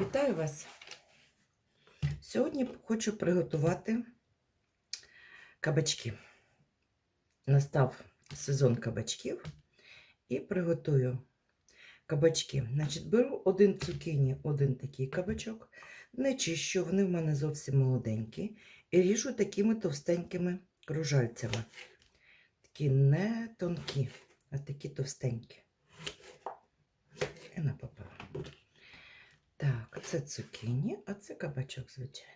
Вітаю вас! Сьогодні хочу приготувати кабачки. Настав сезон кабачків і приготую кабачки. Значить, беру один цукіні, один такий кабачок, не чищу, вони в мене зовсім молоденькі, і ріжу такими товстенькими кружальцями. Такі не тонкі, а такі товстенькі. І на пополам. Це цукіні, а це кабачок звичайний.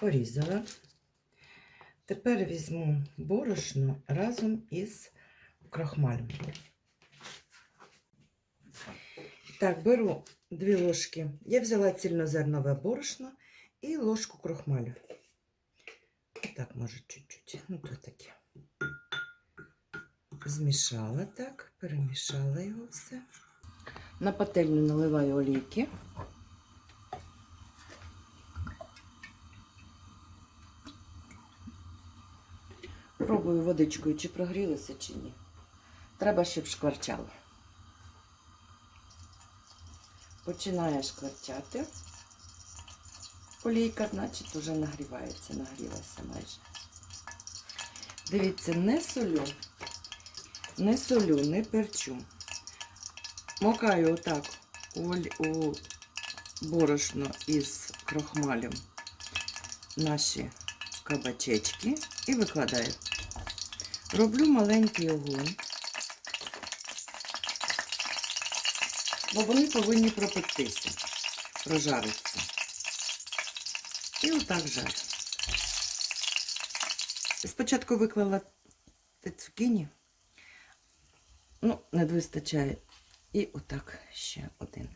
Порізала. Тепер візьму борошно разом із крохмалем. Так, беру дві ложки. Я взяла цільнозернове борошно і ложку крохмалю. Так, може, чуть-чуть. Ну, то таке. Змішала так, перемішала його все. На пательню наливаю олійки. Пробую водичкою, чи прогрілося, чи ні. Треба, щоб шкварчало. Починає шкварчати. Олійка, значить, вже нагрівається, нагрілася майже. Дивіться, не солю, не солю, не перчу. Макаю отак у, борошно із крохмалем наші кабачечки і викладаю. Роблю маленький огонь, бо вони повинні пропектися, прожаритися. І отак жарю. Спочатку виклала цукіні, ну, не вистачає. І отак ще один.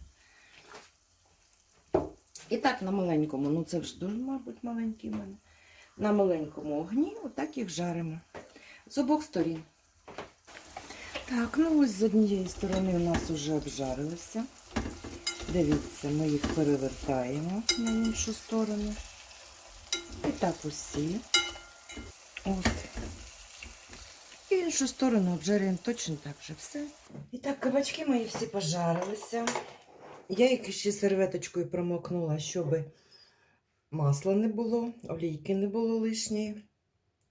І так на маленькому, ну це ж дуже, мабуть, маленький в мене. На маленькому огні отак їх жаримо. З обох сторін. Так, ну ось з однієї сторони у нас вже обжарилися. Дивіться, ми їх перевертаємо на іншу сторону. І так усі. От. І іншу сторону обжарюємо точно так же все. І так, кабачки мої всі пожарилися. Я їх ще серветочкою промокнула, щоб масла не було, олійки не було лишньої,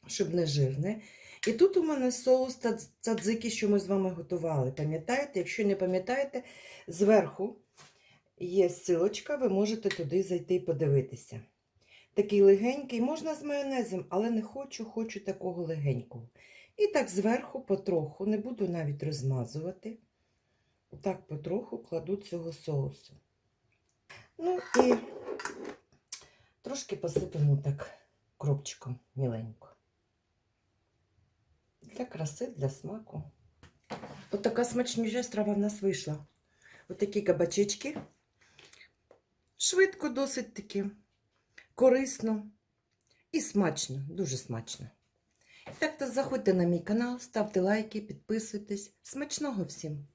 щоб не жирне. І тут у мене соус та- цадзики, що ми з вами готували. Пам'ятаєте? Якщо не пам'ятаєте, зверху є силочка, ви можете туди зайти і подивитися. Такий легенький, можна з майонезом, але не хочу, хочу такого легенького. І так зверху потроху, не буду навіть розмазувати. Так потроху кладу цього соусу. Ну і трошки посипемо так кропчиком міленько. Для краси, для смаку. От така смачніша страва в нас вийшла. От кабачечки. Швидко досить таки, корисно і смачно, дуже смачно. Так то заходьте на мій канал, ставте лайки, підписуйтесь. Смачного всім!